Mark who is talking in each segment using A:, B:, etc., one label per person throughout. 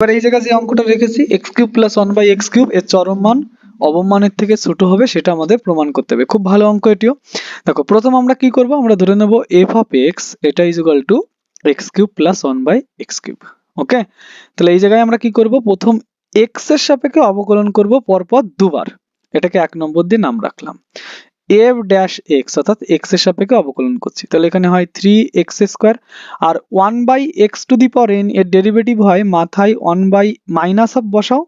A: এবার এই জায়গায় যে অঙ্কটা রেখেছি x cube plus one by x cube এর চরম মান অবমানের থেকে ছোট হবে সেটা আমাদের প্রমাণ করতে হবে। খুব ভালো অঙ্ক এটিও। দেখো, প্রথম আমরা কি করব? আমরা ধরে নেব এফ অফ এক্স এটা is equal to x cube plus one by x cube okay তাহলে এই জায়গায় আমরা কি করব? প্রথম এক্সের সাপেক্ষে অবকলন করব পরপর দুবার। এটাকে এক নম্বর দিয়ে নাম রাখলাম। এফ ড্যাশ এক্স, অর্থাৎ এক্সের সাপেক্ষে অবকলন করছি। তাহলে এখানে হয় three x square, R one by x to the পর এর ডেরিভেটিভ হয় মাথায় ওয়ান বাই মাইনাস অফ বসাও।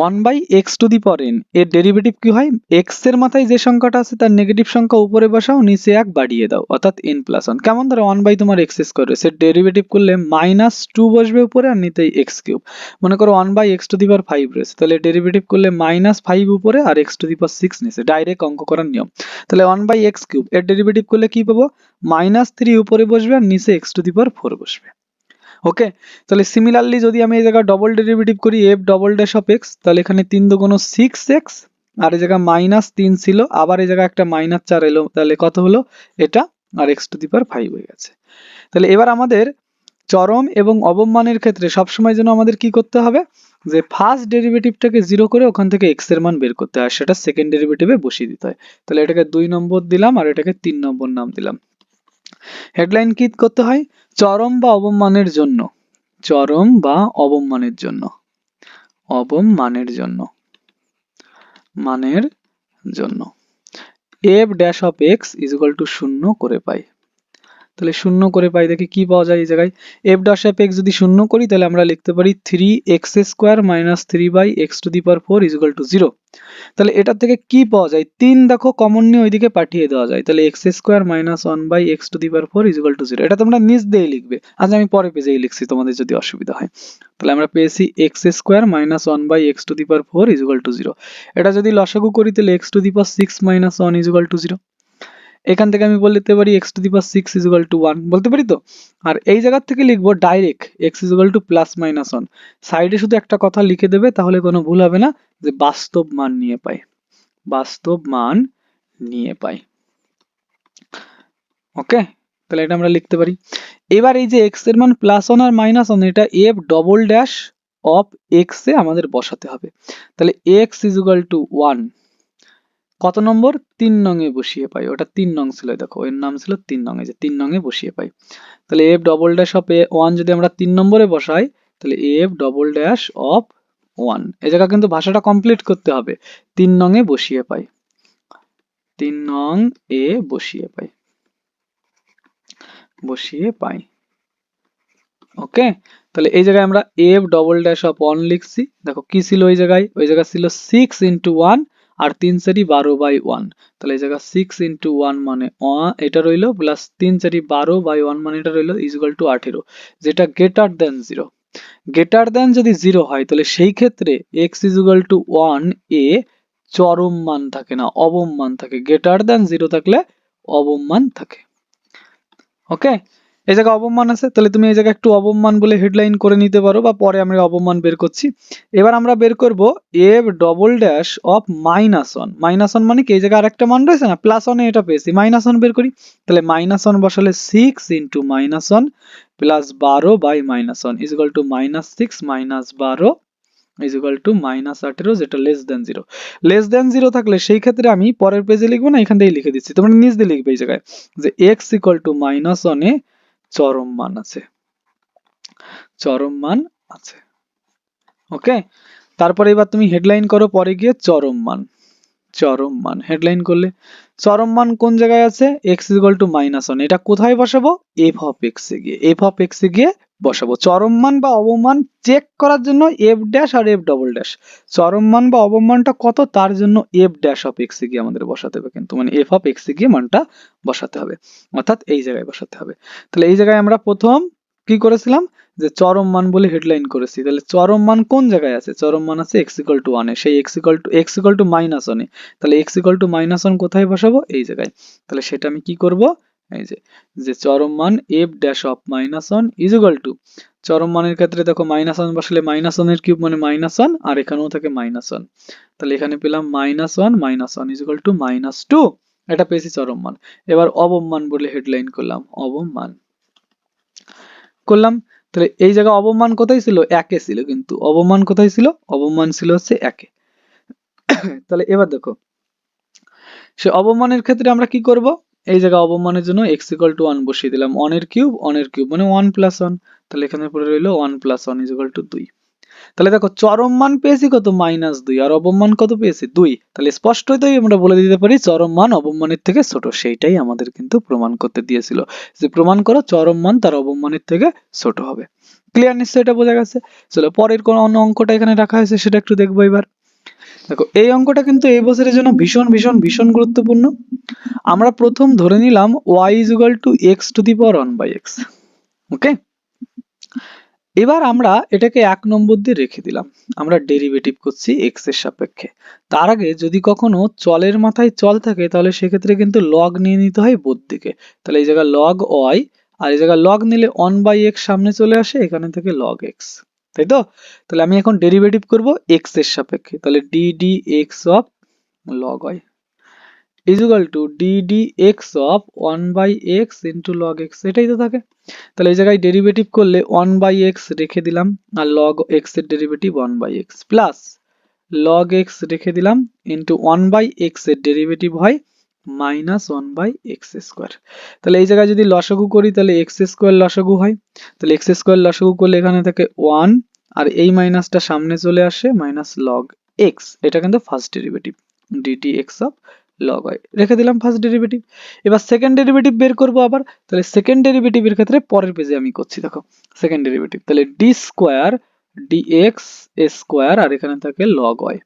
A: One by x to the power n এর ডেরিভেটিভ কি হয়? এক্সের মাথায় যে সংখ্যাটা আছে, তার নেগেটিভ সংখ্যা উপরে বসাও, নিচে এক বাড়িয়ে দাও, অর্থাৎ এন প্লাস ওয়ান কেমন? ধরো ওয়ান বাই তোমার এক্স স্কোয়ার রয়েছে। ডেরিভেটিভ করলে মাইনাস টু বসবে উপরে আর নিতে এক্স কিউব মনে করো one by x to the power five রয়েছে। তাহলে ডেরিভেটিভ করলে মাইনাস ফাইভ উপরে আর x to the power six নিচে ডাইরেক্ট অঙ্ক করার নিয়ম। তাহলে ওয়ান বাই এক্স কিউব এর ডেরিভেটিভ করলে কি পাবো? মাইনাস থ্রি উপরে বসবে আর নিচে x to the power four বসবে। ওকে তাহলে সিমিলারলি যদি আমি এই জায়গায় ডবল ডেরিভেটিভ করি f double dash of x তাহলে এখানে তিন দুগুণ সিক্স এক্স আর এই জায়গায় মাইনাস তিন ছিল, আবার এই জায়গায় একটা মাইনাস চার এলো, তাহলে কত হলো? এটা আর x to the power five হয়ে গেছে। তাহলে এবার আমাদের চরম এবং অবমানের ক্ষেত্রে সবসময় যেন আমাদের কি করতে হবে? যে ফার্স্ট ডেরিভেটিভটাকে জিরো করে ওখান থেকে এক্সের মান বের করতে হয় সেটা সেকেন্ড ডেরিভেটিভে বসিয়ে দিতে হয়। তাহলে এটাকে দুই নম্বর দিলাম, আর এটাকে তিন নম্বর নাম দিলাম। হেডলাইন কি করতে হয়? চরম বা অবমানের জন্য। চরম বা অবমানের জন্য। অবমানের জন্য। মানের জন্য। F dash of x is equal to শূন্য করে পাই। তাহলে শূন্য করে পাই, দেখি কি পাওয়া যায় এই জায়গায়। এফ ড্যাশ অফ এক্স যদি শূন্য করি, তাহলে আমরা লিখতে পারি three x square minus three by x to the power four is equal to zero তাহলে এটার থেকে কি পাওয়া যায়? তিন দেখো কমন নিয়ে ওইদিকে পাঠিয়ে দেওয়া যায়। তাহলে x square minus one by x to the power four is to zero এটা তোমরা নিজ দিয়েই লিখবে। আজ আমি পরে পেজেই লিখছি, তোমাদের যদি অসুবিধা হয়। তাহলে আমরা পেয়েছি x square minus one by x to the power four is to zero এটা যদি লসাগু করি, তাহলে x to the power six minus one is equal to zero এখান থেকে আমি বলতে পারি x to the power six is equal to one বলতে পারি তো? আর এই জায়গার থেকে লিখব direct x is equal to plus minus one সাইডে শুধু একটা কথা লিখে দেবে, তাহলে কোনো ভুল হবে না, যে বাস্তব মান নিয়ে পাই বাস্তব মান নিয়ে পাই ওকে তাহলে এটা আমরা লিখতে পারি। এবার এই যে এক্সের মান প্লাস ওয়ান আর মাইনাস ওয়ান এটা f double dash of x এ আমাদের বসাতে হবে। তাহলে x is equal to one কত নম্বর? তিন নং এ বসিয়ে পাই। ওটা তিন নং ছিল দেখো, এর নাম ছিল তিন নং এ যে তিন নং এ বসিয়ে পাই। তাহলে এফ ডবল ড্যাশ অফ এ ওয়ান যদি আমরা তিন নম্বরে বসাই, তাহলে f double dash of one এ জায়গা কিন্তু ভাষাটা কমপ্লিট করতে হবে। তিন নং এ বসিয়ে পাই। তিন নং এ বসিয়ে পাই। বসিয়ে পাই। ওকে? তাহলে এই জায়গায় আমরা f double dash of one লিখছি। দেখো, কি ছিল ওই জায়গায়? ওই জায়গায় ছিল সিক্স ইন্টু ওয়ান আর তিন চারি বারো বাই ওয়ান। তাহলে এই জায়গায় সিক্স ইন্টু ওয়ান মানে এটা রইল প্লাস তিন চারি বারো বাই ওয়ান মানে এটা রইল ইজুয়াল টু আঠেরো। যেটা গেটার দেন জিরো গেটার দেন যদি জিরো হয়, তাহলে সেই ক্ষেত্রে এক্স ইজুয়াল টু ওয়ান এ চরম মান থাকে না, অবম মান থাকে। গেটার দেন জিরো থাকলে অবম মান থাকে। ওকে এই জায়গায় অবমান আছে, তাহলে তুমি এই জায়গায় একটু অবমান বলে হেডলাইন করে নিতে পারো বা পরে আমরা অবমান বের করছি। এবার আমরা বের করব f double dash of minus one minus one মানে কি? এই জায়গায় আরেকটা মান রয়েছে না? প্লাস ওয়ানে এটা পেয়েছি। মাইনাস ওয়ান বের করি। তাহলে মাইনাস ওয়ান বসালে six into minus one plus বারো by minus one is equal to minus six minus বারো ইজ ইকুয়াল টু মাইনাস আঠেরো, যেটা less than zero less than zero থাকলে সেই ক্ষেত্রে আমি পরের পেজে লিখব না? এখান থেকে লিখে দিচ্ছি। তোমরা নিজ দিয়ে লিখবে এই জায়গায়। যে এক্স ইকুয়াল টু মাইনাস ওয়ানে চরম মান আছে। চরম মান আছে। ওকে তারপরে এবার তুমি হেডলাইন করো, পরে গিয়ে চরম মান চরম মান হেডলাইন করলে চরম মান কোন জায়গায় আছে? X equal to minus one এটা কোথায় বসাবো? এফ অফ এক্স এ গিয়ে। এফ অফ এক্স এ গিয়ে বসাবো। চরম মান বা অবমান চেক করার জন্য এফ ড্যাশ আর এফ ডবল ড্যাশ চরম মান বা অবমানটা কত, তার জন্য এফ ড্যাশ অফ এক্স গিয়ে আমাদের বসাতে হবে কিন্তু। মানে এফ অফ এক্স গিয়ে মানটা বসাতে হবে। অর্থাৎ এই জায়গায় বসাতে হবে। তাহলে এই জায়গায় আমরা প্রথম কি করেছিলাম? যে চরম মান বলে হেডলাইন করেছি। তাহলে চরম মান কোন জায়গায় আছে? চরম মান আছে এক্স ইকুয়াল টু ওয়ানে সেই x equal to x equal to minus ওয়ানে তাহলে x equal to minus one কোথায় বসাবো? এই জায়গায়। তাহলে সেটা আমি কি করব? এই যে চরম মান f dash of minus one is to চরম মানের ক্ষেত্রে দেখো মাইনাস ওয়ান বসলে মাইনাস ওয়ানের কিউব মানে মাইনাস ওয়ান আর এখানেও থাকে মাইনাস ওয়ান তাহলে এখানে পেলাম minus one minus one is to minus two এটা পেয়েছি চরম মান। এবার অবমান বলে হেডলাইন করলাম অবমান করলাম, তাহলে এই জায়গায় অবমান কোথায় ছিল? একে ছিল কিন্তু। অবমান কোথায় ছিল? অবমান ছিল হচ্ছে একে। তাহলে এবার দেখো, সে অবমানের ক্ষেত্রে আমরা কি করব? এই জায়গায় অবমানের জন্য এক্স ইকাল টু ওয়ান বসিয়ে দিলাম। ওয়ানের কিউব ওয়ানের কিউব মানে ওয়ান প্লাস ওয়ান তাহলে এখানে পড়ে রইল one plus one is to দুই। তাহলে দেখো, চরম মান পেয়েছি কত? মাইনাস দুই। আর অবমান কত পেয়েছি? দুই। তাহলে স্পষ্টতই আমরা বলে দিতে পারি চরম মান অবমানের থেকে ছোট। সেইটাই আমাদের কিন্তু প্রমাণ করতে দিয়েছিল যে প্রমাণ করো চরম মান তার অবমানের থেকে ছোট হবে। ক্লিয়ার নিশ্চয় এটা বোঝা গেছে। চলো, পরের কোন অন্য অঙ্কটা এখানে রাখা হয়েছে সেটা একটু দেখব এবার। দেখো, এই অঙ্কটা কিন্তু এই বছরের জন্য ভীষণ ভীষণ ভীষণ গুরুত্বপূর্ণ। আমরা প্রথম ধরে নিলাম y is equal to x to the power one by x okay এবার আমরা এটাকে এক নম্বর দিয়ে রেখে দিলাম। আমরা ডেরিভেটিভ করছি এক্সের সাপেক্ষে। তার আগে যদি কখনো চলের মাথায় চল থাকে, তাহলে সেক্ষেত্রে কিন্তু লগ নিয়ে নিতে হয় বোধ দিকে তাহলে এই জায়গায় লগ ওয়াই আর এই জায়গায় লগ নিলে ওয়ান বাই এক্স সামনে চলে আসে, এখানে থেকে লগ এক্স তাই তো? তাহলে আমি এখন ডেরিভেটিভ করব এক্সের সাপেক্ষে। তাহলে d d x of log y is equal to d d x of one by x into log x এটাই তো থাকে। তাহলে এই জায়গায় ডেরিভেটিভ করলে ওয়ান বাই এক্স রেখে দিলাম, আর লগ এক্সের derivative one by x plus log x রেখে দিলাম ইন্টু ওয়ান বাই এক্সের ডেরিভেটিভ হয় minus one by x square তাহলে এই জায়গায় যদি লসাগু করি, তাহলে এক্স স্কোয়ার লসাগু হয়। তাহলে এক্স স্কোয়ার লসাগু করলে এখানে থাকে ওয়ান আর এই মাইনাসটা সামনে চলে আসে মাইনাস লগ এক্স এটা কিন্তু first derivative DT x of log হয় রেখে দিলাম ফার্স্ট ডেরিভেটিভ এবার সেকেন্ড ডেরিভেটিভ বের করব আবার। তাহলে সেকেন্ড ডেরিভেটিভের ক্ষেত্রে পরের পেজে আমি করছি, দেখো। সেকেন্ড ডেরিভেটিভ তাহলে d square d x square আর এখানে থাকে লগ হয়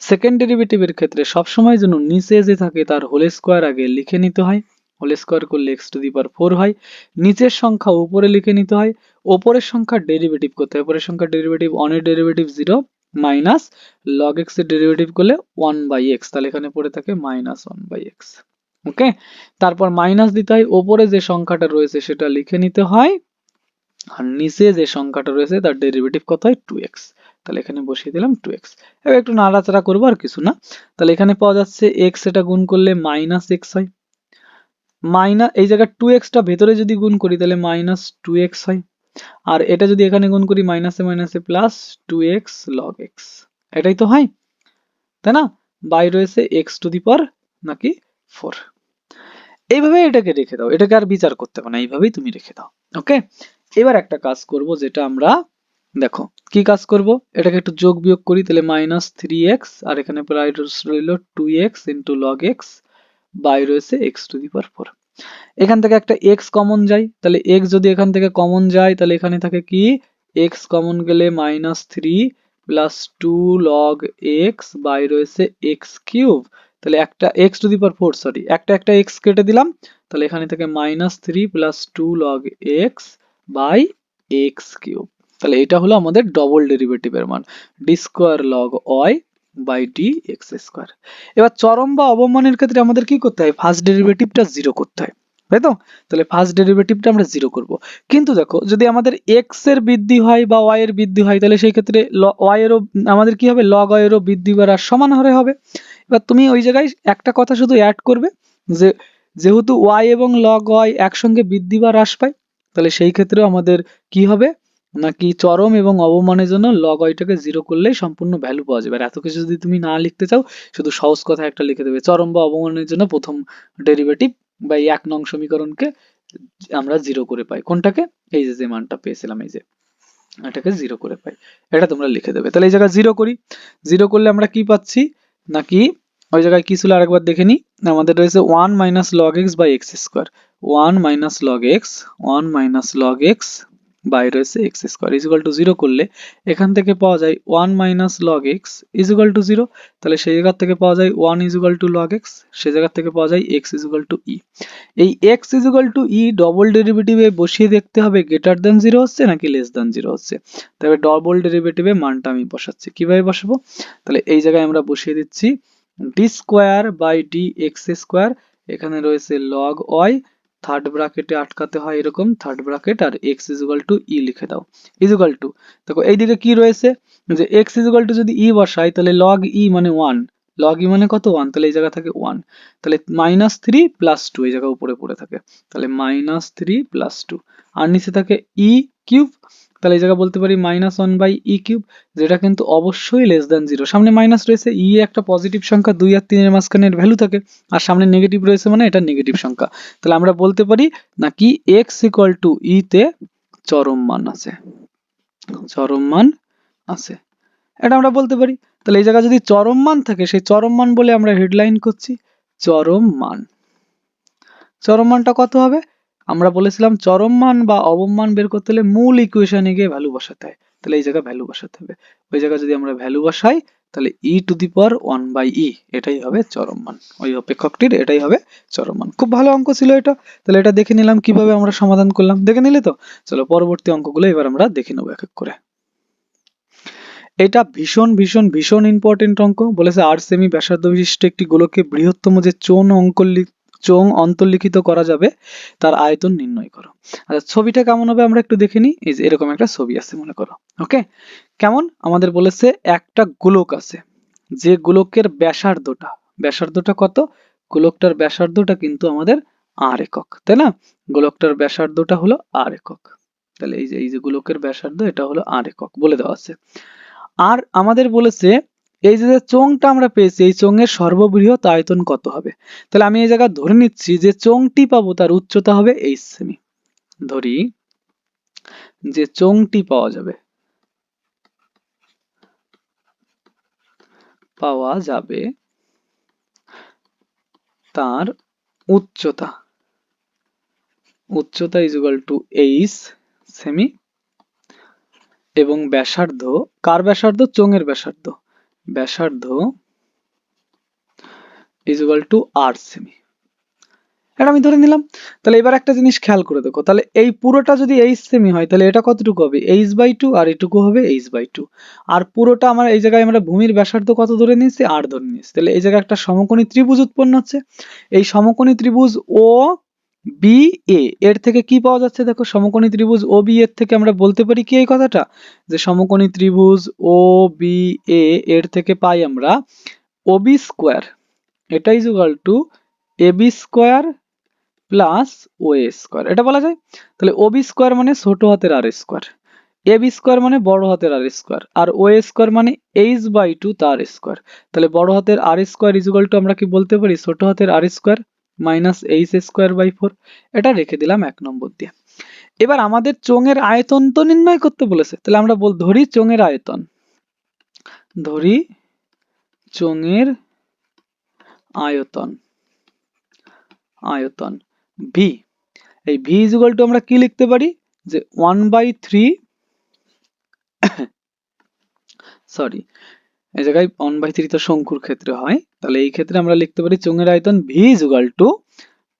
A: সেকেন্ড ডেরিভেটিভের ক্ষেত্রে সবসময় যেন নিচে যে থাকে তার হোল স্কোয়ার আগে লিখে নিতে হয়। হোল স্কোয়ার করলে x to the power four হয়। নিচের সংখ্যা উপরে লিখে নিতে হয়। ওপরের সংখ্যার ডেরিভেটিভ করতে হয়। ওপরের সংখ্যার ডেরিভেটিভ অনের ডেরিভেটিভ জিরো মাইনাস লগ এক্সের ডেরিভেটিভ করলে ওয়ান বাই এক্স তাহলে এখানে পড়ে থাকে minus one by x okay তারপর মাইনাস দিতে হয়। ওপরে যে সংখ্যাটা রয়েছে সেটা লিখে নিতে হয়। আর নিচে যে সংখ্যাটা রয়েছে তার ডেরিভেটিভ কত হয় টু এক্স তাহলে এখানে বসিয়ে দিলাম টু এক্স এবার একটু নাড়াচাড়া করব আর কিছু না। তাহলে এখানে পাওয়া যাচ্ছে এক্স এটা গুণ করলে মাইনাস এক্স হয়। মাইনাস এই জায়গায় টু এক্সটা ভেতরে যদি গুণ করি তাহলে মাইনাস টু এক্স হয়। আর এটা যদি এখানে গুণ করি মাইনাসে মাইনাসে plus two x log x এটাই তো হয়। তাই না? বাই রয়েছে এক্স টু দি পার নাকি ফোর এইভাবে এটাকে রেখে দাও। এটাকে আর বিচার করতে হবে না। এইভাবেই তুমি রেখে দাও। ওকে এবার একটা কাজ করব যেটা আমরা দেখো, কি কাজ করব? এটাকে একটু যোগ বিয়োগ করি, তাহলে মাইনাস থ্রি এক্স আর এখানে প্রায় রইল two x into log x by রয়েছে x to the power four এখান থেকে একটা এক্স কমন যায়, তাহলে এক্স যদি এখান থেকে কমন যায়, তাহলে এখানে থাকে কি? এক্স কমন গেলে minus three plus two log x by রয়েছে এক্স কিউব তাহলে একটা x to the power four sorry একটা একটা এক্স কেটে দিলাম, তাহলে এখানে থেকে minus three plus two log x by x cube তাহলে এটা হলো আমাদের ডবল ডেরিভেটিভের মান। D square log y by d x square এবার চরম বা অবমানের ক্ষেত্রে আমাদের কি করতে হয়? ফার্স্ট ডেরিভেটিভটা জিরো করতে হয়, তাই তো? তাহলে ফার্স্ট ডেরিভেটিভটা আমরা জিরো করব। কিন্তু দেখো, যদি আমাদের এক্সের বৃদ্ধি হয় বা ওয়াই এর বৃদ্ধি হয়, তাহলে সেই ক্ষেত্রে ওয়াই এরও, আমাদের কি হবে? লগ ওয়াই এরও বৃদ্ধি বাড়ার সমান হারে হবে। এবার তুমি ওই জায়গায় একটা কথা শুধু অ্যাড করবে, যে যেহেতু ওয়াই এবং লগ ওয়াই একসঙ্গে বৃদ্ধি বা হ্রাস পায়, তাহলে সেই ক্ষেত্রেও আমাদের কি হবে? নাকি চরম এবং অবমানের জন্য লগ ওয়াইটাকে জিরো করলেই সম্পূর্ণ ভ্যালু পাওয়া যাবে। আর এত কিছু যদি তুমি না লিখতে চাও, শুধু সহজ কথা একটা লিখে দেবে। চরম বা অবমানের জন্য প্রথম ডেরিভেটিভ বা এই এক নং সমীকরণকে আমরা জিরো করে পাই। কোনটাকে? এই যে যে মানটা পেয়েছিলাম, এই যে, এটাকে জিরো করে পাই। এটা তোমরা লিখে দেবে। তাহলে এই জায়গায় জিরো করি। জিরো করলে আমরা কি পাচ্ছি? নাকি ওই জায়গায় কি ছিল? আরেকবার দেখে নিই। আমাদের রয়েছে one minus log x by x square one minus log x one minus log x by রয়েছে x square is to zero করলে এখান থেকে পাওয়া যায় one minus log x is to zero তাহলে সেই জায়গার থেকে পাওয়া যায় one is to log x সেই জায়গার থেকে পাওয়া যায় এক্স ইজ টু ই এই x is to e double ডেরিভেটিভে বসিয়ে দেখতে হবে গ্রেটার দেন জিরো হচ্ছে নাকি লেস দেন জিরো হচ্ছে? তবে ডবল ডেরিভেটিভে মানটা আমি বসাচ্ছি। কীভাবে বসাবো? তাহলে এই জায়গায় আমরা বসিয়ে দিচ্ছি d square by d x square এখানে রয়েছে লগ ওয়াই থার্ড ব্রাকেটে আটকাতে হয় এরকম থার্ড ব্রাকেট আর এক্স ইজুগাল টু ই লিখে দাও। ইজুগাল টু দেখো এইদিকে কি রয়েছে? যে এক্স ইজুগাল টু যদি ই বসাই, তাহলে লগ ই মানে ওয়ান লগ ই মানে কত? ওয়ান তাহলে এই জায়গা থাকে ওয়ান তাহলে মাইনাস থ্রি প্লাস টু এই জায়গা উপরে পড়ে থাকে। তাহলে মাইনাস থ্রি প্লাস টু আর নিচে থাকে ই কিউব তাহলে এই জায়গা বলতে পারি minus one by e cube যেটা কিন্তু অবশ্যই লেস দ্যান জিরো সামনে মাইনাস রয়েছে ই একটা পজিটিভ সংখ্যা, দুই আর তিনের মাঝখানে ভ্যালু থাকে, আর সামনে নেগেটিভ রয়েছে মানে এটা নেগেটিভ সংখ্যা। তাহলে আমরা বলতে পারি, নাকি এক্স ইকুয়াল টু ই তে চরম মান আছে। চরম মান আছে। এটা আমরা বলতে পারি। তাহলে এই জায়গায় যদি চরম মান থাকে, সেই চরম মান বলে আমরা হেডলাইন করছি, চরম মান। চরম মানটা কত হবে? আমরা বলেছিলাম চরম মান বা অবমান বের করতে হলে মূল ইকুয়েশনে গিয়ে ভ্যালু বসাতে হয়। তাহলে এই জায়গায় ভ্যালু বসাতে হবে। ওই জায়গায় যদি আমরা ভ্যালু বসাই, তাহলে e to the power one by e এটাই হবে চরম মান ওই অপেক্ষকটির এটাই হবে চরম মান খুব ভালো অঙ্ক ছিল এটা। তাহলে এটা দেখে নিলাম, কীভাবে আমরা সমাধান করলাম। দেখে নিলে তো? চলো পরবর্তী অঙ্কগুলো এবার আমরা দেখে নেব এক এক করে। এটা ভীষণ ভীষণ ভীষণ ইম্পর্টেন্ট অঙ্ক। বলেছে আট সেমি ব্যাসার্ধ বিশিষ্ট একটি গোলককে বৃহত্তম যে চোন অঙ্কলি চোং অন্তর্লিখিত করা যাবে, তার আয়তন নির্ণয় করো। আচ্ছা ছবিটা কেমন হবে আমরা একটু দেখে নিই। এই যে এরকম একটা ছবি আছে, মনে করো। ওকে? কেমন? আমাদের বলেছে একটা গোলক আছে, যে গোলকের ব্যাসার্ধটা। ব্যাসার্ধটা কত? গোলকটার ব্যাসার্ধটা কিন্তু আমাদের আর একক, তাই না? গোলকটার ব্যাসার্ধটা হলো আর একক। তাহলে এই যে এই যে গোলকের ব্যাসার্ধ, এটা হলো আর একক, বলে দেওয়া আছে। আর আমাদের বলেছে এই যে চোংটা আমরা পেয়েছি, এই চোঙের সর্ববৃহৎ আয়তন কত হবে? তাহলে আমি এই জায়গায় ধরে নিচ্ছি যে চোংটি পাবো তার উচ্চতা হবে এইচ সেমি ধরি, যে চোংটি পাওয়া যাবে পাওয়া যাবে তার উচ্চতা। উচ্চতা ইজ ইকুয়াল টু এইচ সেমি এবং ব্যাসার্ধ, কার ব্যাসার্ধ? চোঙের ব্যাসার্ধ। ব্যাসার্ধ ইজ ইকুয়াল টু আর সেমি এটা আমি ধরে নিলাম। তাহলে এবার একটা জিনিস খেয়াল করে দেখো। তাহলে এই পুরোটা যদি এইচ সেমি হয়, তাহলে এটা কতটুকু হবে? এইচ বাই টু আর এটুকু হবে এইচ বাই টু আর পুরোটা আমার এই জায়গায় আমরা ভূমির ব্যাসার্ধ কত ধরে নিয়েছি? আর ধরে নিয়েছি। তাহলে এই জায়গায় একটা সমকোণী ত্রিভুজ উৎপন্ন হচ্ছে। এই সমকোণী ত্রিভুজ ও বি এ এর থেকে কি পাওয়া যাচ্ছে? দেখো, সমকোণী ত্রিভুজ ও বি এর থেকে আমরা বলতে পারি কি এই কথাটা? যে সমকোণী ত্রিভুজ ও বি এ এর থেকে পাই আমরা ও বি স্কোয়ার এটা is equal to A B square plus O A square এটা বলা যায়? তাহলে ও বি স্কোয়ার মানে ছোট হাতের r square a b square মানে বড় হাতের আর স্কোয়ার আর ও এ স্কোয়ার মানে এইচ বাই টু তার স্কোয়ার তাহলে বড় হাতের R square is equal to আমরা কি বলতে পারি? ছোট হাতের r square minus h square by four এটা রেখে দিলাম এক নম্বর দিয়ে। এবার আমাদের চোঙের আয়তন তো নির্ণয় করতে বলেছে, তাহলে আমরা বল ধরি চোঙের আয়তন। ধরি চোঙের আয়তন আয়তন ভি এই ভি ইজ টু আমরা কি লিখতে পারি? যে ওয়ান বাই থ্রি সরি এই জায়গায় ওয়ান বাই থ্রি তো শঙ্কুর ক্ষেত্রে হয়। তাহলে এই ক্ষেত্রে আমরা লিখতে পারি চোঙের আয়তন V is two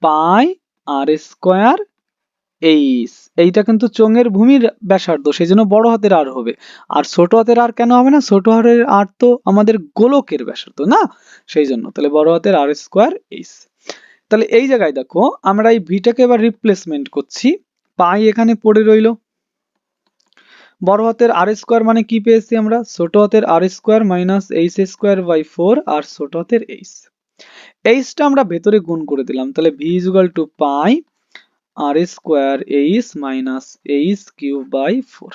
A: pi r square h এইটা কিন্তু চোঙের ভূমির ব্যাসার্ধ সেই জন্য বড় হাতের আর হবে। আর ছোট হাতের আর কেন হবে না? ছোট হাতের আর তো আমাদের গোলকের ব্যাসার্ধ, না? সেই জন্য তাহলে বড় হাতের আর স্কোয়ার এইস তাহলে এই জায়গায় দেখো, আমরা এই ভিটাকে এবার রিপ্লেসমেন্ট করছি। পাই এখানে পড়ে রইল। বড় হাতের আর স্কোয়ার মানে কি পেয়েছি আমরা? ছোট হাতের r square minus h square by four আর ছোট হাতের এইচ। এইচটা আমরা ভেতরে গুণ করে দিলাম। তাহলে V is equal to pi r square h minus h cube by four.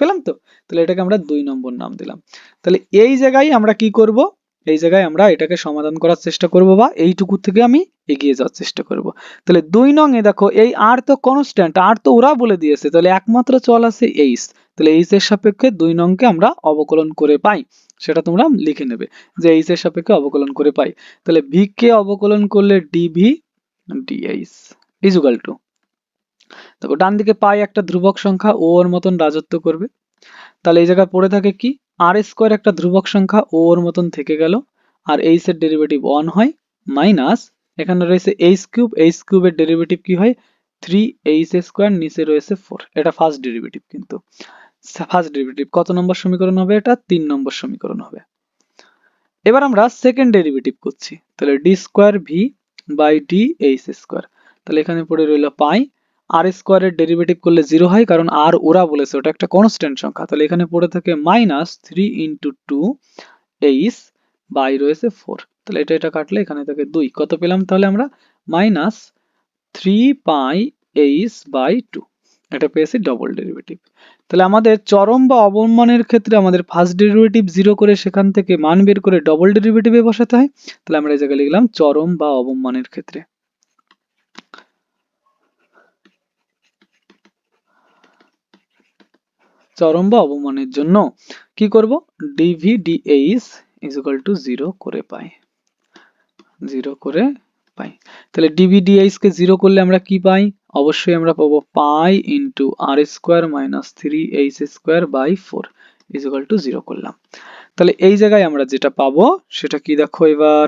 A: পেলাম তো? তাহলে এটাকে আমরা দুই নম্বর নাম দিলাম। তাহলে এই জায়গায় আমরা কি করব? এই জায়গায় আমরা এটাকে সমাধান করার চেষ্টা করব বা এইটুকু থেকে আমি এগিয়ে যাওয়ার চেষ্টা করব। তাহলে দুই নং এ দেখো, এই আর তো কনস্ট্যান্ট আর তো ওরা বলে দিয়েছে, তাহলে একমাত্র চল আছে এইচ তাহলে এইচ এর সাপেক্ষে দুই নংকে আমরা অবকলন করে পাই, সেটা তোমরা লিখে নেবে যে এইচ এর সাপেক্ষে অবকলন করে পাই। তাহলে ভি কে অবকলন করলে ডিভি ডিএইচ ইজুগাল টু দেখো ডান দিকে পাই একটা ধ্রুবক সংখ্যা ও ওর মতন রাজত্ব করবে। তাহলে এই জায়গায় পড়ে থাকে কি আর স্কোয়ার একটা ধ্রুবক সংখ্যা ও ওর মতন থেকে গেল, আর এইচ এর ডেরিভেটিভ ওয়ান হয় মাইনাস এখানে রয়েছে এইচ কিউব এইচ কিউবের ডেরিভেটিভ কি হয়? থ্রি এইচ স্কোয়ার নিচে রয়েছে ফোর এটা ফার্স্ট ডেরিভেটিভ কিন্তু। ফার্স্ট ডেরিভেটিভ কত নম্বর সমীকরণ হবে এটা? তিন নম্বর সমীকরণ হবে। এবার আমরা সেকেন্ড ডেরিভেটিভ করছি। তাহলে d square V by d h square তাহলে এখানে পড়ে রইল পাই। আর স্কোয়ারের ডেরিভেটিভ করলে জিরো হয় কারণ আর ওরা বলেছে ওটা একটা কনস্ট্যান্ট সংখ্যা। তাহলে এখানে পড়ে থাকে minus three into two h by রয়েছে ফোর তাহলে এটা এটা কাটলে এখানে থাকে দুই। কত পেলাম তাহলে আমরা? Minus three pi h by two. এটা পেয়েছি ডবল ডেরিভেটিভ তাহলে আমাদের চরম বা অবমানের ক্ষেত্রে আমাদের ফার্স্ট ডেরিভেটিভ জিরো করে সেখান থেকে মান বের করে ডবল ডেরিভেটিভে বসাতে হয়। তাহলে আমরা এই জায়গায় লিখলাম চরম বা অবমানের ক্ষেত্রে। চরম বা অবমানের জন্য কি করব? DV dh is to zero করে পাই। জিরো করে পাই। তাহলে ডিভি ডিএইচ কে জিরো করলে আমরা কি পাই? অবশ্যই আমরা পাবো pi into r square minus three h square by four is to zero করলাম। তাহলে এই জায়গায় আমরা যেটা পাবো সেটা কি দেখো এবার?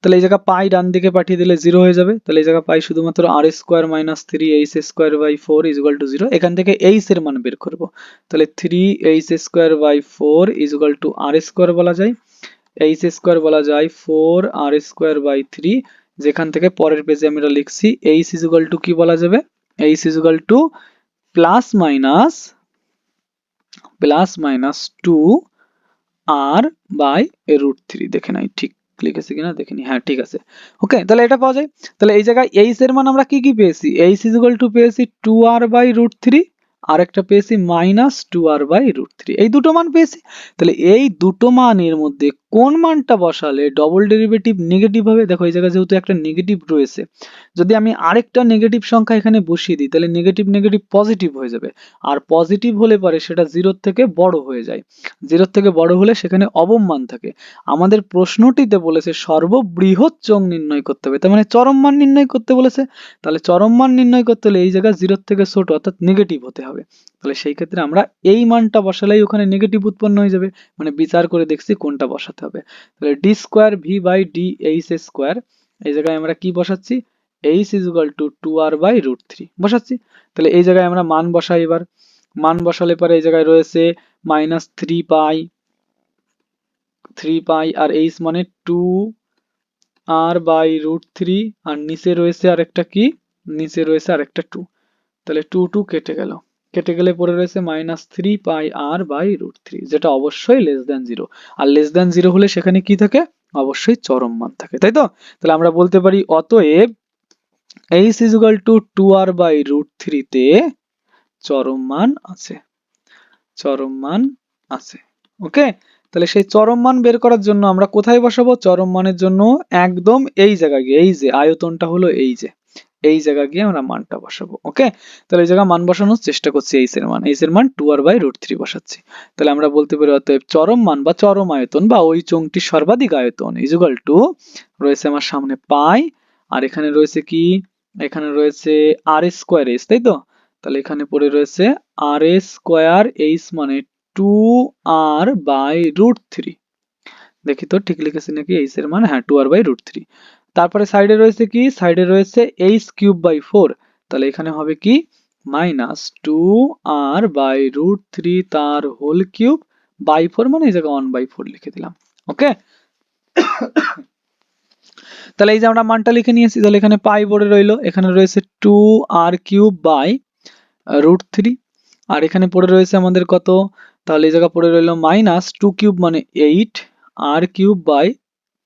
A: তাহলে এই জায়গা পাই ডান দিকে পাঠিয়ে দিলে জিরো হয়ে যাবে। তাহলে এই জায়গা পাই শুধুমাত্র r square minus three h square by four is to zero এখান থেকে এইচ এর মান বের করব। তাহলে three h square by four is to r square বলা যায়। এইচ স্কোয়ার বলা যায় four r square by three যেখান থেকে পরের পেজে আমরা লিখছি এইচ ইজ ইকুয়াল টু কি বলা যাবে? H is equal to plus minus plus minus two r by root three দেখে নাই, ঠিক লিখেছি কিনা? দেখিনি হ্যাঁ ঠিক আছে। ওকে তাহলে এটা পাওয়া যায়। তাহলে এই জায়গায় এইচ এর মান আমরা কি কি পেয়েছি? এইচ ইজ ইকুয়াল টু পেয়েছি two r by root three আর একটা পেয়েছি minus two r by root three এই দুটো মান পেয়েছি। তাহলে এই দুটো মানের মধ্যে কোন মানটা বসালে ডবল ডেরিভেটিভ নেগেটিভ হবে? দেখো, এই জায়গায় যেহেতু একটা নেগেটিভ রয়েছে, যদি আমি আরেকটা নেগেটিভ সংখ্যা এখানে বসিয়ে দিই, তাহলে নেগেটিভ নেগেটিভ পজিটিভ হয়ে যাবে। আর পজিটিভ হলে পরে সেটা জিরোর থেকে বড় হয়ে যায়। জিরোর থেকে বড় হলে সেখানে অবমান থাকে। আমাদের প্রশ্নটিতে বলেছে সর্ববৃহৎ চং নির্ণয় করতে হবে। তার মানে চরম মান নির্ণয় করতে বলেছে। তাহলে চরম মান নির্ণয় করতে হলে এই জায়গায় জিরোর থেকে ছোট, অর্থাৎ নেগেটিভ হতে হবে। তাহলে সেই ক্ষেত্রে আমরা এই মানটা বসালেই ওখানে নেগেটিভ উৎপন্ন হয়ে যাবে। মানে বিচার করে দেখছি কোনটা বসাতে হবে। তাহলে d square V by d h A square এই জায়গায় আমরা কি বসাচ্ছি? H is equal to two r by root three বসাচ্ছি। তাহলে এই জায়গায় আমরা মান বসাই এবার। মান বসালে পরে এই জায়গায় রয়েছে minus three pi three pi আর এইচ মানে two r by root three আর নিচে রয়েছে আরেকটা কি? নিচে রয়েছে আরেকটা টু তাহলে টু টু কেটে গেল। কেটে গেলে পরে রয়েছে minus three pi r by root three যেটা অবশ্যই লেস দেন জিরো আর লেস দেন জিরো হলে সেখানে কি থাকে? অবশ্যই চরম মান থাকে, তাই তো? তাহলে আমরা বলতে পারি অতএব h is equal to two r by root থ্রিতে চরম মান আছে। চরম মান আছে ওকে তাহলে সেই চরম মান বের করার জন্য আমরা কোথায় বসাবো? চরম মানের জন্য একদম এই জায়গায় গিয়ে, এই যে আয়তনটা হলো এই যে। এই জায়গা গিয়ে আমরা মানটা বসাবো ওকে তাহলে এই জায়গায় মান বসানোর চেষ্টা করছি এইচ এর মান। এইচ এর মান two r by root three বসাচ্ছি। তাহলে আমরা বলতে পারি অতএব চরম মান বা চরম আয়তন বা ওই চোঙটির সর্বাধিক আয়তন ইজুগাল টু রয়েছে আমার সামনে পাই, আর এখানে রয়েছে কি? এখানে রয়েছে আর এস স্কোয়ার এইচ তাই তো? তাহলে এখানে পড়ে রয়েছে আর এস স্কোয়ার এইচ মানে two r by root three দেখি তো ঠিক লিখেছি নাকি? এইচ এর মান হ্যাঁ two r by root three তারপরে সাইডে রয়েছে কি? সাইডে রয়েছে এইচ কিউব বাই ফোর তাহলে এখানে হবে কি? Minus two r by root three তার হোল কিউব বাই ফোর মানে এই জায়গায় ওয়ান বাই ফোর লিখে দিলাম। ওকে তাহলে এই যে আমরা মানটা লিখে নিয়েছি, তাহলে এখানে পাই পড়ে রইল। এখানে রয়েছে two r cube by root three আর এখানে পড়ে রয়েছে আমাদের কত? তাহলে এই জায়গা পড়ে রইল মাইনাস টু কিউব মানে eight r cube by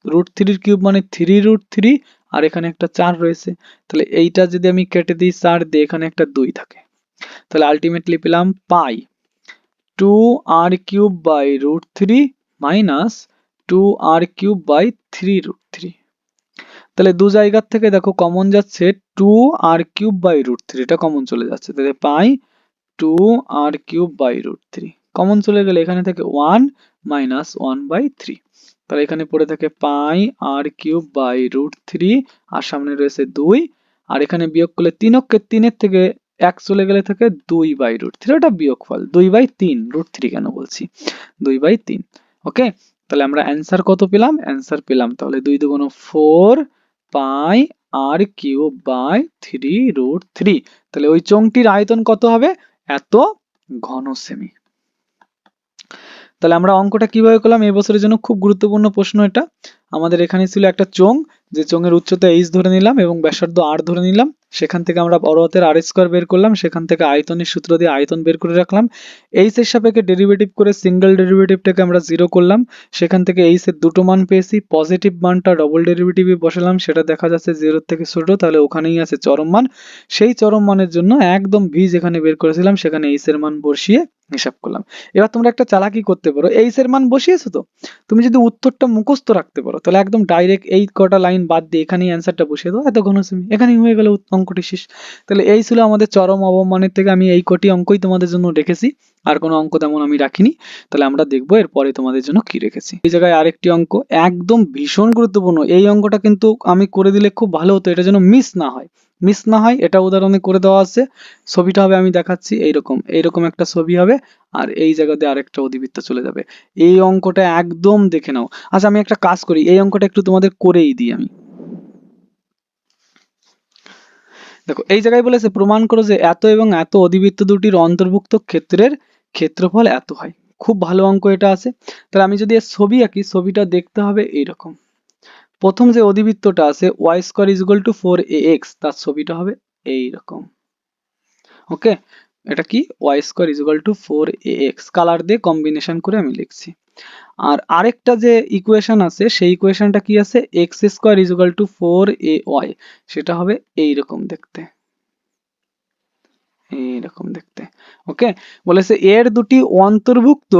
A: root থ্রির কিউব মানে থ্রি রুট থ্রি আর এখানে একটা চার রয়েছে। তাহলে এইটা যদি আমি কেটে দিই চার দিয়ে এখানে একটা দুই থাকে। তাহলে আলটিমেটলি পেলাম pi. Two r cube by root three minus two r cube by three root three তাহলে দু জায়গার থেকে দেখো কমন যাচ্ছে two r cube by root three এটা কমন চলে যাচ্ছে। তাহলে pi two r cube by root three common চলে গেলে এখানে থেকে one minus one by three তাহলে এখানে পড়ে থাকে pi r cube by root three, আর সামনে রয়েছে দুই, আর এখানে বিয়োগ করলে তিন অক্ষে তিনের থেকে এক চলে গেলে থাকে দুই বাই রুট থ্রি, ওটা বিয়োগ ফল দুই বাই তিন, রুট থ্রি কেন বলছি? দুই বাই তিন, ওকে? তাহলে আমরা অ্যান্সার কত পেলাম? অ্যান্সার পেলাম তাহলে দুই দুগুণ four pi r cube by three root three. তাহলে ওই চোঙটির আয়তন কত হবে? এত ঘন সেমি তাহলে আমরা অঙ্কটা কীভাবে করলাম? এই বছরের জন্য খুব গুরুত্বপূর্ণ প্রশ্ন এটা। আমাদের এখানে ছিল একটা চোঙ, যে চোঙের উচ্চতা এইচ ধরে নিলাম এবং ব্যাসার্ধ আর ধরে নিলাম। সেখান থেকে আমরা বড় হাতের আর স্কোয়ার বের করলাম। সেখান থেকে আয়তনের সূত্র দিয়ে আয়তন বের করে রাখলাম। এইচ এর সাপেক্ষে ডেরিভেটিভ করে সিঙ্গেল ডেরিভেটিভটাকে আমরা জিরো করলাম। সেখান থেকে এইচ এর দুটো মান পেয়েছি। পজিটিভ মানটা ডবল ডেরিভেটিভে বসালাম। সেটা দেখা যাচ্ছে জিরোর থেকে ছোট, তাহলে ওখানেই আছে চরম মান। সেই চরম মানের জন্য একদম ভি যেখানে বের করেছিলাম, সেখানে এইচ এর মান বসিয়ে হিসাব করলাম। এবার তোমরা একটা চালাকি করতে পারো। এইচ এর মান বসিয়েছো তো? তুমি যদি উত্তরটা মুখস্ত রাখতে পারো, তাহলে একদম ডাইরেক্ট এই কটা লাইন বাদ দিয়ে এখানেই অ্যান্সারটা বসিয়ে দাও। এত ঘনসেমি এখানেই হয়ে গেল অঙ্কটি শেষ। তাহলে এই ছিল আমাদের চরম অবমানের থেকে আমি এই কটি অঙ্কই তোমাদের জন্য রেখেছি। আর কোনো অঙ্ক তেমন আমি রাখিনি। তাহলে আমরা দেখব এরপরে তোমাদের জন্য কি রেখেছি। এই জায়গায় আরেকটি অঙ্ক, একদম ভীষণ গুরুত্বপূর্ণ। এই অঙ্কটা কিন্তু আমি করে দিলে খুব ভালো হতো, এটা যেন মিস না হয়। মিস না হয়, এটা উদাহরণে করে দেওয়া আছে। ছবিটা হবে, আমি দেখাচ্ছি, এইরকম এইরকম একটা ছবি হবে, আর এই জায়গাতে আরেকটা অধিবৃত্ত চলে যাবে। এই অঙ্কটা একদম দেখে নাও। আচ্ছা আমি একটা কাজ করি, এই অঙ্কটা একটু তোমাদের করেই দিই আমি। দেখো, এই জায়গায় বলেছে, প্রমাণ করো যে এত এবং এত অধিবৃত্ত দুটির অন্তর্ভুক্ত ক্ষেত্রের ক্ষেত্রফল এত হয়। খুব ভালো অঙ্ক এটা আছে। তাহলে আমি যদি এর ছবি আঁকি, ছবিটা দেখতে হবে এইরকম। প্রথম যে অধিবৃত্তটা আছে y square is equal to four a x তার ছবিটা হবে এইরকম। ওকে এটা কি? Y square is equal to four a x colour দিয়ে কম্বিনেশন করে আমি লিখছি। আর আরেকটা যে ইকুয়েশন আছে, সেই ইকুয়েশনটা কি আছে? X square is equal to four a y সেটা হবে এইরকম দেখতে। এইরকম দেখতে। ওকে বলেছে, এর দুটি অন্তর্ভুক্ত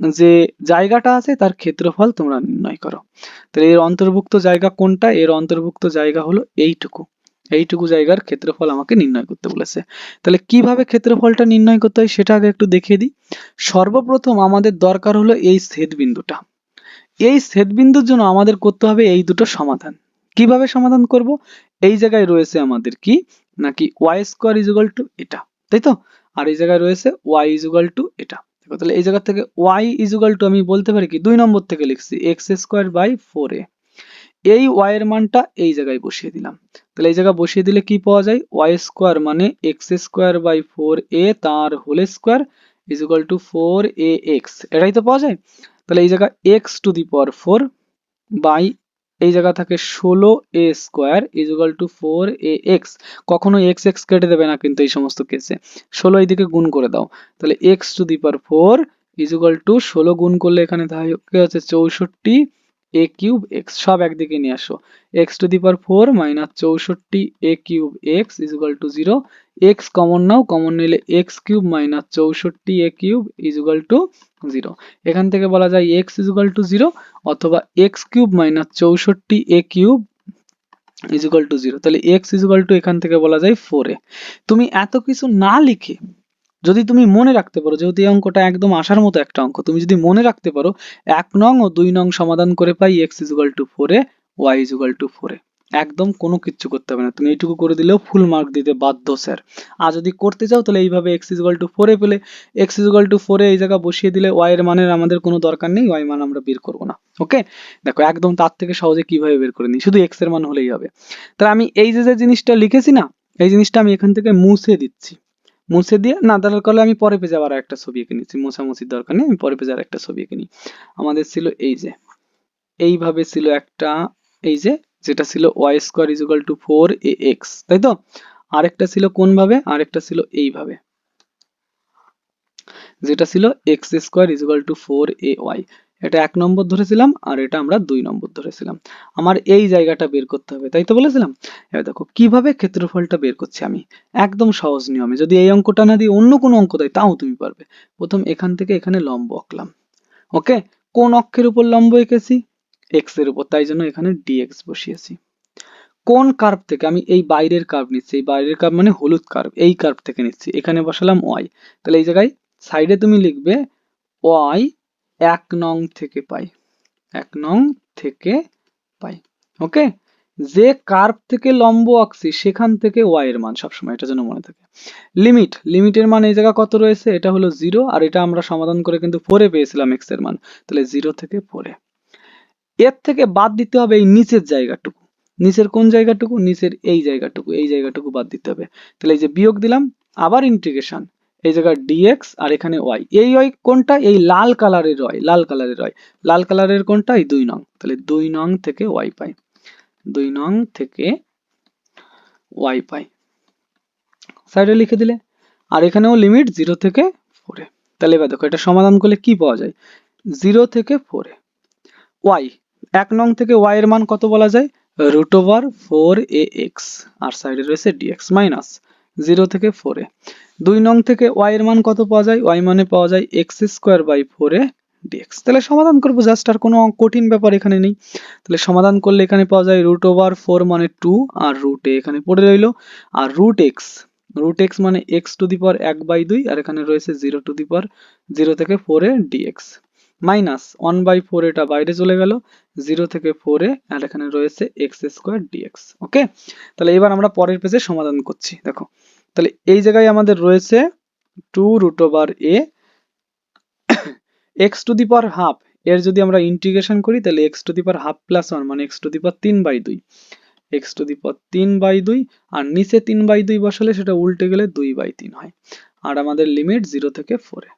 A: যে জায়গাটা আছে, তার ক্ষেত্রফল তোমরা নির্ণয় করো। তাহলে এর অন্তর্ভুক্ত জায়গা কোনটা? এর অন্তর্ভুক্ত জায়গা হলো এইটুকু। এইটুকু জায়গার ক্ষেত্রফল আমাকে নির্ণয় করতে বলেছে। তাহলে কীভাবে ক্ষেত্রফলটা নির্ণয় করতে হয় সেটা আগে একটু দেখিয়ে দিই। সর্বপ্রথম আমাদের দরকার হলো এই ছেদ বিন্দুটা এই ছেদ বিন্দুর জন্য আমাদের করতে হবে এই দুটো সমাধান। কীভাবে সমাধান করব? এই জায়গায় রয়েছে আমাদের কি? নাকি ওয়াই স্কোয়ার ইজ টু এটা। তাই তো? আর এই জায়গায় রয়েছে ওয়াই ইজ টু এটা। তাহলে এই জায়গা থেকে ওয়াই ইজ টু আমি বলতে পারি কি? দুই নম্বর থেকে লিখছি x square by four a এই ওয়াই এর মানটা এই জায়গায় বসিয়ে দিলাম। তাহলে এই জায়গায় বসিয়ে দিলে কি পাওয়া যায়? ওয়াই স্কোয়ার মানে x square by four a তার whole square is equal to four a x এটাই তো পাওয়া যায়? তাহলে এই জায়গায় x to the power four by এই জায়গা থাকে ষোলো a square is equal to four a x কখনো এক্স এক্স কেটে দেবে না কিন্তু এই সমস্ত কেসে ষোলো এইদিকে গুণ করে দাও। তাহলে x to the power four is equal to ষোলো গুণ করলে এখানে থাকে হচ্ছে? চৌষট্টি এ কিউব এক্স সব একদিকে নিয়ে আসো। X to the power four minus চৌষট্টি a cube x is equal to zero x common now common নিলে এক্স কিউব মাইনাস চৌষট্টি a cube is equal to zero এখান থেকে বলা যায় x is equal to zero অথবা x cube minus চৌষট্টি a cube is equal to zero তাহলে x is equal to এখান থেকে বলা যায় ফোর এ তুমি এত কিছু না লিখে যদি তুমি মনে রাখতে পারো, যেহেতু এই অঙ্কটা একদম আসার মতো একটা অঙ্ক, তুমি যদি মনে রাখতে পারো, এক নং ও দুই নং সমাধান করে পাই এক্স ইজুগাল টু ফোরে ওয়াই ইজুগাল টু ফোরে একদম কোনো কিচ্ছু করতে হবে না, তুমি এইটুকু করে দিলেও ফুল মার্ক দিতে বাধ্য, স্যার। আর যদি করতে চাও, তাহলে এইভাবে এক্স ইজুগাল টু ফোরে পেলে এক্স ইজুগাল টু ফোরে এই জায়গা বসিয়ে দিলে ওয়াই এর মানের আমাদের কোনো দরকার নেই ওয়াই মান আমরা বের করব না ওকে দেখো, একদম তার থেকে সহজে কীভাবে বের করে নিই, শুধু এক্সের মান হলেই হবে। তাহলে আমি এই যে যে জিনিসটা লিখেছি না, এই জিনিসটা আমি এখান থেকে মুছে দিচ্ছি। মুছে দিয়ে, না দরকার করলে আমি পরে পেজে আবার একটা ছবি এঁকে নিচ্ছি। মোছামুছির দরকার নেই, আমি পরে পেজে আর একটা ছবি এঁকে নিই। আমাদের ছিল এই যে, এইভাবে ছিল একটা, এই যে, যেটা ছিল y square is equal to four a x, তাই তো? আরেকটা ছিল কোন ভাবে আরেকটা ছিল এইভাবে। যেটা ছিল x square is equal to four a y. এটা এক নম্বর ধরেছিলাম আর এটা আমরা দুই নম্বর ধরেছিলাম। আমার এই জায়গাটা বের করতে হবে, তাই তো বলেছিলাম? এবার দেখো, কীভাবে ক্ষেত্রফলটা বের করছি আমি? একদম সহজ নিয়মে, যদি এই অঙ্কটা না দিয়ে অন্য কোনো অঙ্ক দেয়, তাও তুমি পারবে। প্রথম এখান থেকে এখানে লম্ব আঁকলাম, ওকে? কোন অক্ষের উপর লম্ব এঁকেছি? এক্সের উপর, তাই জন্য এখানে ডিএক্স বসিয়েছি। কোন কার্ভ থেকে, আমি এই বাইরের কার্ভ নিচ্ছি, এই বাইরের কার্ভ মানে হলুদ কার্ভ এই কার্ভ থেকে নিচ্ছি, এখানে বসালাম ওয়াই তাহলে এই জায়গায় সাইডে তুমি লিখবে ওয়াই এক নং থেকে পাই। এক নং থেকে পাই। ওকে? যে কার্ভ থেকে লম্ব আঁকছি, সেখান থেকে ওয়াই এর মান সবসময়, এটা যেন মনে থাকে। লিমিট লিমিটের মান এই জায়গা কত রয়েছে? এটা হলো জিরো আর এটা আমরা সমাধান করে কিন্তু ফোরে পেয়েছিলাম এক্সের মান। তাহলে জিরো থেকে ফোরে এর থেকে বাদ দিতে হবে এই নিচের জায়গাটুকু। নিচের কোন জায়গাটুকু? নিচের এই জায়গাটুকু এই জায়গাটুকু বাদ দিতে হবে। তাহলে এই যে বিয়োগ দিলাম, আবার ইন্টিগ্রেশন এই জায়গায় ডিএক্স আর এখানে ওয়াই এই ওয়াই কোনটা? এই লাল কালারের ওয়াই লাল কালারের ওয়াই লাল কালারের কোনটা? এই দুই নং। তাহলে দুই নং থেকে ওয়াই পাই। দুই নং থেকে ওয়াই পাই। সাইডে লিখে দিলে। আর এখানেও লিমিট জিরো থেকে ফোরে তাহলে এবার দেখো, এটা সমাধান করলে কি পাওয়া যায়? জিরো থেকে ফোরে ওয়াই এক নং থেকে ওয়াই এর মান কত বলা যায়? Root over four a x আর সাইডে রয়েছে ডিএক্স মাইনাস জিরো থেকে ফোরে দুই নং থেকে ওয়াই এর মান কত পাওয়া যায়? ওয়াই মানে পাওয়া যায় x square by four dx তাহলে সমাধান করব জাস্ট আর কোনো কঠিন ব্যাপার এখানে নেই। তাহলে সমাধান করলে এখানে পাওয়া যায় রুট ওভার ফোর মানে টু আর রুট এ এখানে পড়ে রইল। আর রুট এক্স রুট এক্স মানে এক্স টু দি পাওয়ার এক বাই দুই, আর এখানে রয়েছে zero to the power zero থেকে ফোরে dx minus one by four এটা বাইরে চলে গেল জিরো থেকে ফোরে আর এখানে রয়েছে এক্স স্কোয়ার ডিএক্স ওকে তাহলে এবার আমরা পরের পেজে সমাধান করছি, দেখো। তাহলে এই জায়গায় আমাদের রয়েছে two root over a x to the power half এর যদি আমরা ইন্টিগ্রেশন করি, তাহলে x to the power half plus one মানে এক্স টু দি পাওয়ার তিন বাই দুই এক্স টু দি পাওয়ার তিন বাই দুই, আর নিচে তিন বাই দুই বসালে সেটা উল্টে গেলে দুই বাই তিন হয়, আর আমাদের লিমিট জিরো থেকে ফোরে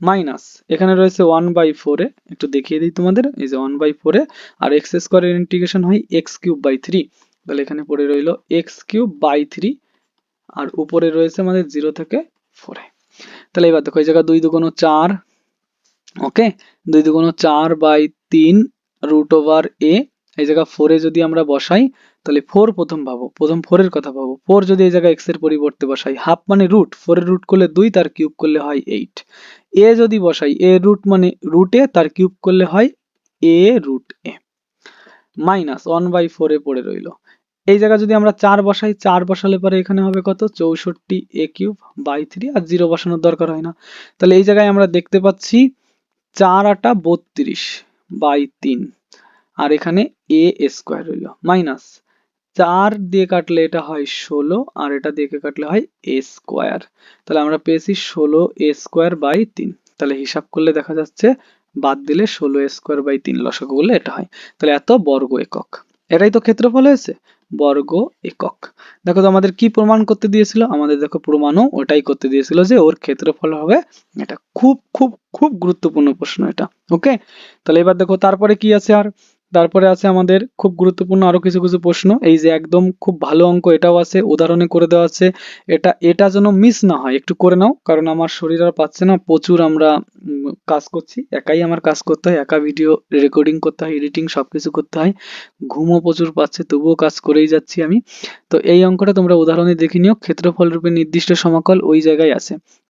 A: মাইনাস এখানে রয়েছে ওয়ান বাই ফোরে একটু দেখিয়ে দিই তোমাদের, এই যে ওয়ান বাই ফোরে আর এক্স স্কোয়ারের ইন্টিগ্রেশন হয় এক্স কিউব বাই থ্রি তাহলে এখানে পড়ে রইল এক্স কিউব বাই থ্রি আর উপরে রয়েছে আমাদের জিরো থেকে ফোরে তাহলে এবার দেখো, এই জায়গায় দুই দুগুণ চার ওকে দুই দুগুণ চার বাই তিন রুট ওভার এ এই জায়গা ফোরে যদি আমরা বসাই, তাহলে ফোর প্রথম ভাবো প্রথম ফোরের কথা ভাবো ফোর যদি এই জায়গায় এক্সের পরিবর্তে বসাই হাফ মানে রুট ফোরের রুট করলে দুই, তার কিউব করলে হয় এইট এ যদি বসাই এ রুট মানে রুট এ, তার কিউব করলে হয় a root a minus one by ফোরে পড়ে রইল। এই জায়গা যদি আমরা চার বসাই, চার বসালে পরে এখানে হবে কত? চৌষট্টি এ কিউব বাই থ্রি আর জিরো বসানোর দরকার হয় না। তাহলে এই জায়গায় আমরা দেখতে পাচ্ছি চার আটা বত্রিশ বাই তিন, আর এখানে এ স্কোয়ার রইল মাইনাস চার দিয়ে কাটলে এটা হয় ষোলো, আর এটা দিয়ে কাটলে হয় এ স্কোয়ার তাহলে আমরা পেয়েছি ষোলো এ স্কোয়ার বাই তিন। তাহলে হিসাব করলে দেখা যাচ্ছে বাদ দিলে ষোলো এ স্কোয়ার বাই তিন লসাগু করলে এটা হয়। তাহলে এত বর্গ একক। এটাই তো ক্ষেত্রফল হয়েছে। বর্গ একক। দেখো তো আমাদের কি প্রমাণ করতে দিয়েছিল? আমাদের দেখো প্রমাণও ওটাই করতে দিয়েছিল যে ওর ক্ষেত্রফল হবে এটা খুব খুব খুব গুরুত্বপূর্ণ প্রশ্ন এটা ওকে তাহলে এবার দেখো তারপরে কি আছে আর? তারপরে আছে আমাদের খুব গুরুত্বপূর্ণ আরও কিছু কিছু প্রশ্ন। এই যে একদম খুব ভালো অঙ্ক এটাও আছে, উদাহরণে করে দেওয়া আছে। এটা এটা যেন মিস না হয়, একটু করে নাও, কারণ আমার শরীর আর পাচ্ছে না, প্রচুর আমরা কাজ করছি। একাই আমার কাজ করতে হয়, একা ভিডিও রেকর্ডিং করতে হয় এডিটিং সব কিছু করতে হয়। ঘুমও প্রচুর পাচ্ছে, তবুও কাজ করেই যাচ্ছি আমি। তো এই অঙ্কটা তোমরা উদাহরণে দেখে নিও, ক্ষেত্রফল রূপে নির্দিষ্ট সমাকল ওই জায়গায় আছে।